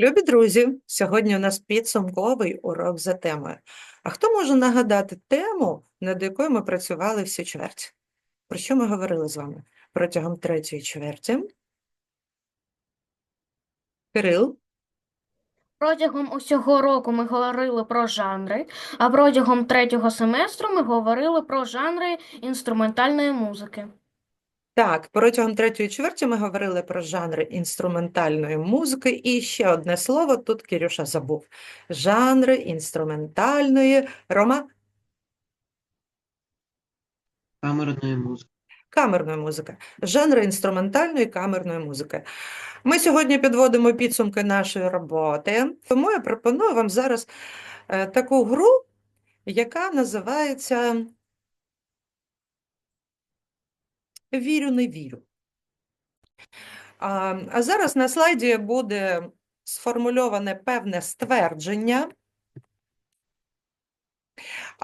Любі друзі, сьогодні у нас підсумковий урок за темою. А хто може нагадати тему, над якою ми працювали всю чверть? Про що ми говорили з вами протягом третьої чверті? Кирил, Протягом усього року ми говорили про жанри, а протягом третього семестру ми говорили про жанри інструментальної музики. Так, протягом третьої чверті ми говорили про жанри інструментальної музики, і ще одне слово тут Кирюша забув. Жанри інструментальної Рома Камерної музики. камерної музики. Жанри інструментальної камерної музики. Ми сьогодні підводимо підсумки нашої роботи, тому я пропоную вам зараз е, таку гру, яка називається Вірю, не вірю. А, а зараз на слайді буде сформульоване певне ствердження.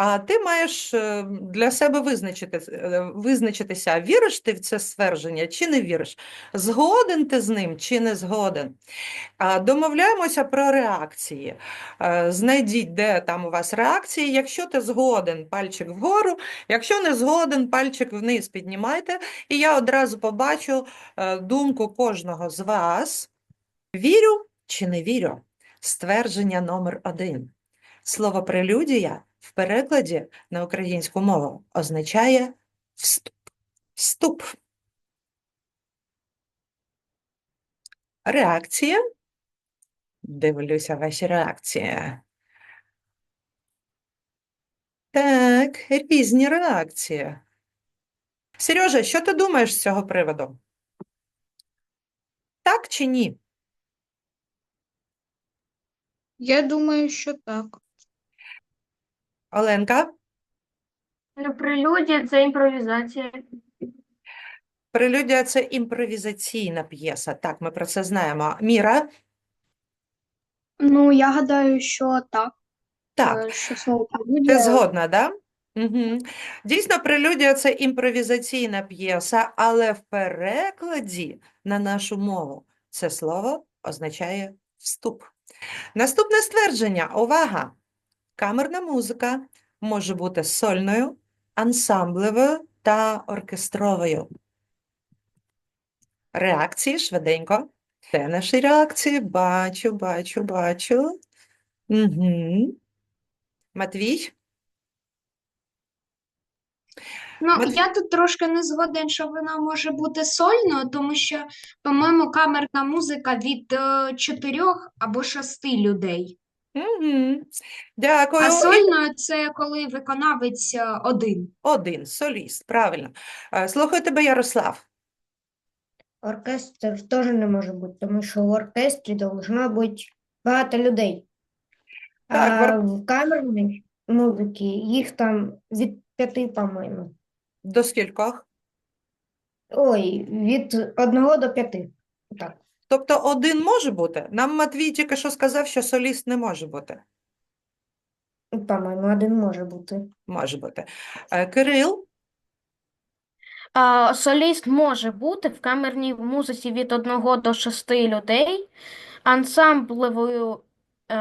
А ти маєш е, для себе визначити, е, визначитися, віриш ти в це ствердження чи не віриш, згоден ти з ним чи не згоден. Домовляємося про реакції. Е, Знайдіть, де там у вас реакції. Якщо ти згоден, пальчик вгору, якщо не згоден, пальчик вниз піднімайте, і я одразу побачу думку кожного з вас. Вірю чи не вірю? Ствердження номер один. Слово прелюдія в перекладі на українську мову означає вступ. Вступ. Реакція. Дивлюся ваші реакції. Так, різні реакції. Сережа, що ти думаєш з цього приводу? Так чи ні? Я думаю, що так. Оленка, Прелюдія це імпровізація. прелюдія це імпровізаційна п'єса. Так, ми про це знаємо. Міра, Ну, я гадаю, що так. так. е, Що слово Ти прелюдія згодна, да? Угу. Дійсно, прелюдія це імпровізаційна п'єса, але в перекладі на нашу мову це слово означає вступ. Наступне ствердження. Увага! Камерна музика може бути сольною, ансамблевою та оркестровою. Реакції швиденько. Де наші реакції? Бачу, бачу, бачу. Угу. Матвій? Ну, Мат- я тут трошки не згоден, що вона може бути сольною, тому що, по-моєму, камерна музика від е, чотирьох або шести людей. Угу. Дякую. А І сольною це коли виконавець е, один. один соліст, правильно. Е, Слухаю тебе, Ярослав. Оркестр теж не може бути, тому що в оркестрі должно бути багато людей. Так, в А в камерній музиці їх там від п'яти, по-моєму. До скількох? Ой, від одного до п'яти. Так. Тобто один може бути? Нам Матвій тільки що сказав, що соліст не може бути. По-моєму, один може бути. Може бути. Е, Кирил, А, соліст може бути в камерній музиці від одного до шести людей, ансамблевою е,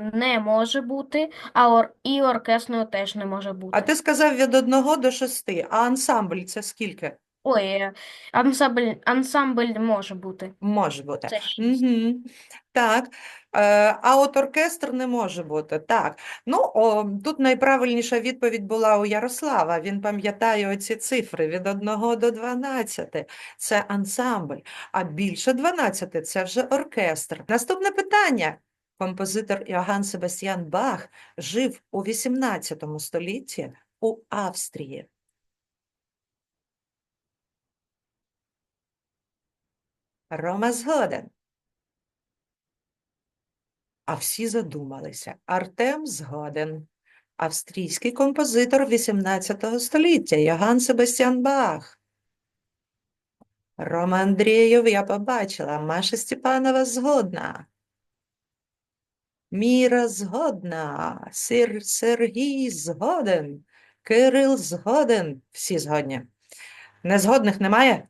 не може бути, а ор, і оркесною теж не може бути. а ти сказав від одного до шести, а ансамбль це скільки? Ой, е, ансамбль, ансамбль може бути. Може бути. Це. Угу. Так. Е, а от оркестр не може бути. Так. Ну, о, тут найправильніша відповідь була у Ярослава. Він пам'ятає оці цифри від 1 до 12. Це ансамбль, а більше 12 – це вже оркестр. Наступне питання. Композитор Іоганн Себастьян Бах жив у 18 столітті у Австрії. Рома згоден. А всі задумалися. Артем згоден. Австрійський композитор 18 століття Йоганн Себастьян Бах. Рома Андрієв я побачила. Маша Степанова згодна. Міра згодна. Сир Сергій згоден. Кирил згоден. Всі згодні. Незгодних немає?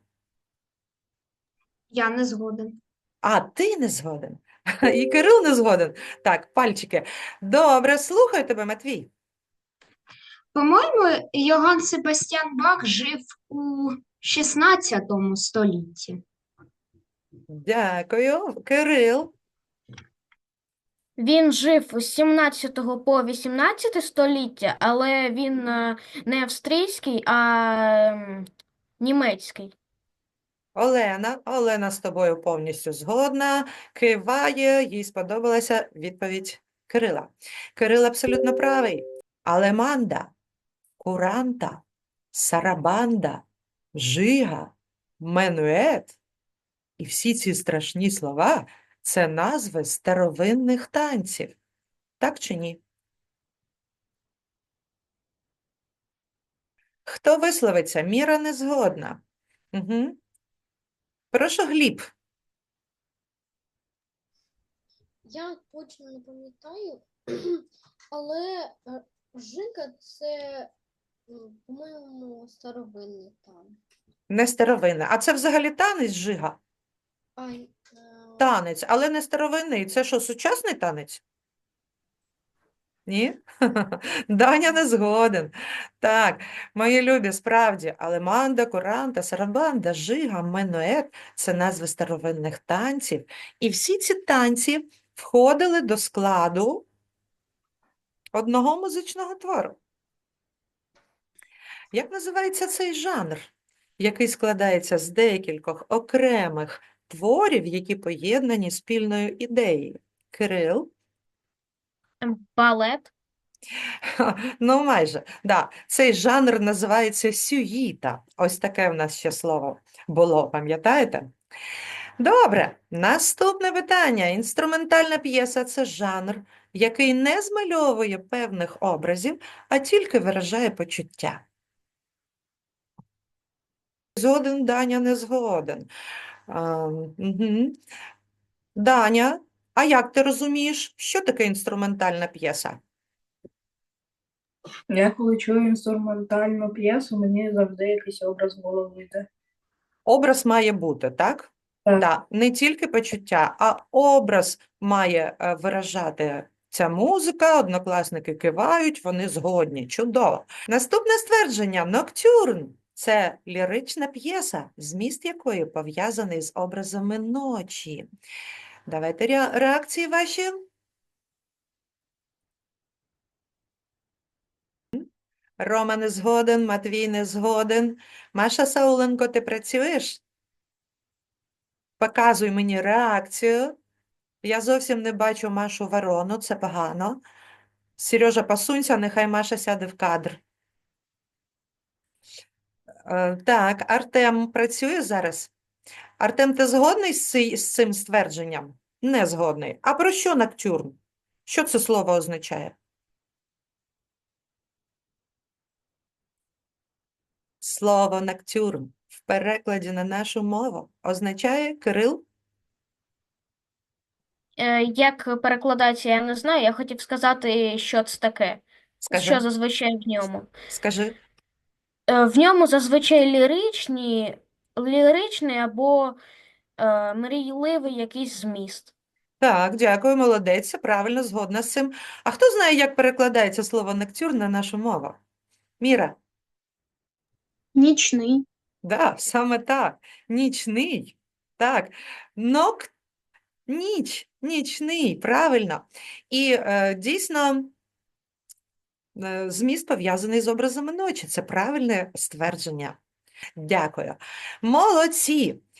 Я не згоден. А ти не згоден? І Кирил не згоден. Так, пальчики. Добре, слухаю тебе, Матвій. По-моєму, Йоганн Себастьян Бах жив у 16 столітті. Дякую. Кирил. Він жив з 17 по 18 століття, але він е, не австрійський, а ем, німецький. Олена. Олена з тобою повністю згодна. Киває, їй сподобалася відповідь Кирила. Кирил абсолютно правий. Алеманда, куранта, сарабанда, жига, менует. І всі ці страшні слова – це назви старовинних танців. Так чи ні? Хто висловиться? Міра не згодна. Угу. Прошу, Гліб. Я точно не пам'ятаю, але е, Жига це, по-моєму, старовинний там. Не старовинне. А це взагалі танець жига? Ай, е, Танець, але не старовинний. Це що, сучасний танець? Ні? Даня не згоден. Так, мої любі, справді, алеманда, куранта, сарабанда, жига, менует – це назви старовинних танців. І всі ці танці входили до складу одного музичного твору. Як називається цей жанр, який складається з декількох окремих творів, які поєднані спільною ідеєю? Кирил? Балет. Ну, майже. Да. Цей жанр називається сюїта. Ось таке в нас ще слово було, пам'ятаєте? Добре, наступне питання. Інструментальна п'єса – це жанр, який не змальовує певних образів, а тільки виражає почуття. Згоден, Даня не згоден. А, мгм. Даня, а як ти розумієш, що таке інструментальна п'єса? Я коли чую інструментальну п'єсу, мені завжди якийсь образ в голову йде. Образ має бути, так? Так. Да, не тільки почуття, а образ має е, виражати ця музика, однокласники кивають, вони згодні. Чудово. Наступне ствердження Ноктюрн це лірична п'єса, зміст якої пов'язаний з образами ночі. Давайте ре- реакції ваші. Рома не згоден, Матвій не згоден. Маша Сауленко, ти працюєш? Показуй мені реакцію. Я зовсім не бачу Машу Ворону, це погано. Сережа, посунься, нехай Маша сяде в кадр. Е, Так, Артем працює зараз? Артем, ти згодний з ци- з цим ствердженням? Не згодний. А про що ноктюрн? Що це слово означає? Слово ноктюрн в перекладі на нашу мову означає Кирил? Е, Як перекладається, я не знаю. Я хотів сказати, що це таке, Скажи, що зазвичай в ньому. скажи. Е, В ньому зазвичай ліричні, ліричний або е, мрійливий якийсь зміст. Так, дякую, молодець, правильно, згодна з цим. А хто знає, як перекладається слово ноктюрн на нашу мову? Міра? Нічний. Да, саме так. Нічний. Так. Нок... Ніч. Нічний. Правильно. І е, дійсно е, зміст пов'язаний з образами ночі. Це правильне ствердження. Дякую. Молодці.